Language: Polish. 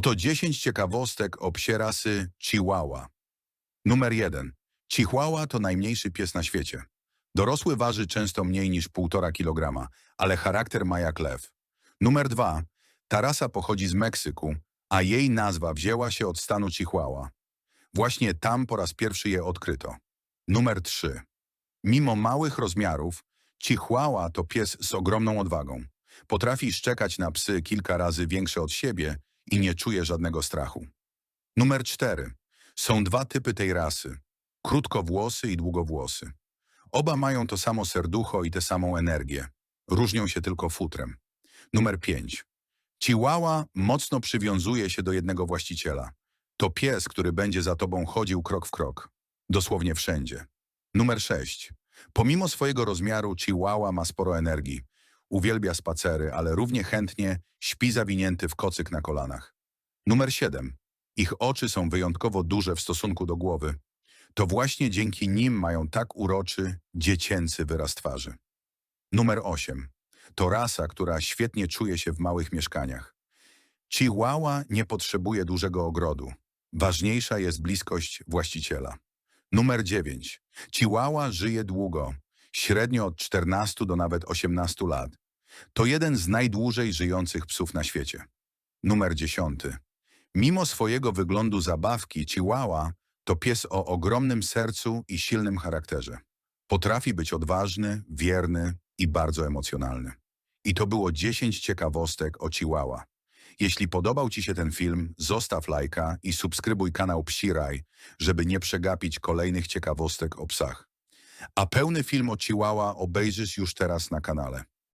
Oto 10 ciekawostek o psie rasy Chihuahua. Numer 1. Chihuahua to najmniejszy pies na świecie. Dorosły waży często mniej niż 1,5 kg, ale charakter ma jak lew. Numer 2. Ta rasa pochodzi z Meksyku, a jej nazwa wzięła się od stanu Chihuahua. Właśnie tam po raz pierwszy je odkryto. Numer 3. Mimo małych rozmiarów, Chihuahua to pies z ogromną odwagą. Potrafi szczekać na psy kilka razy większe od siebie i nie czuje żadnego strachu. Numer 4. Są dwa typy tej rasy. Krótkowłosy i długowłosy. Oba mają to samo serducho i tę samą energię. Różnią się tylko futrem. Numer 5. Chihuahua mocno przywiązuje się do jednego właściciela. To pies, który będzie za tobą chodził krok w krok. Dosłownie wszędzie. Numer 6. Pomimo swojego rozmiaru Chihuahua ma sporo energii. Uwielbia spacery, ale równie chętnie śpi zawinięty w kocyk na kolanach. Numer 7. Ich oczy są wyjątkowo duże w stosunku do głowy. To właśnie dzięki nim mają tak uroczy, dziecięcy wyraz twarzy. Numer 8. To rasa, która świetnie czuje się w małych mieszkaniach. Chihuahua nie potrzebuje dużego ogrodu. Ważniejsza jest bliskość właściciela. Numer 9. Chihuahua żyje długo, średnio od 14 do nawet 18 lat. To jeden z najdłużej żyjących psów na świecie. Numer 10. Mimo swojego wyglądu zabawki, Chihuahua to pies o ogromnym sercu i silnym charakterze. Potrafi być odważny, wierny i bardzo emocjonalny. I to było 10 ciekawostek o Chihuahua. Jeśli podobał Ci się ten film, zostaw lajka i subskrybuj kanał Psi Raj, żeby nie przegapić kolejnych ciekawostek o psach. A pełny film o Chihuahua obejrzysz już teraz na kanale.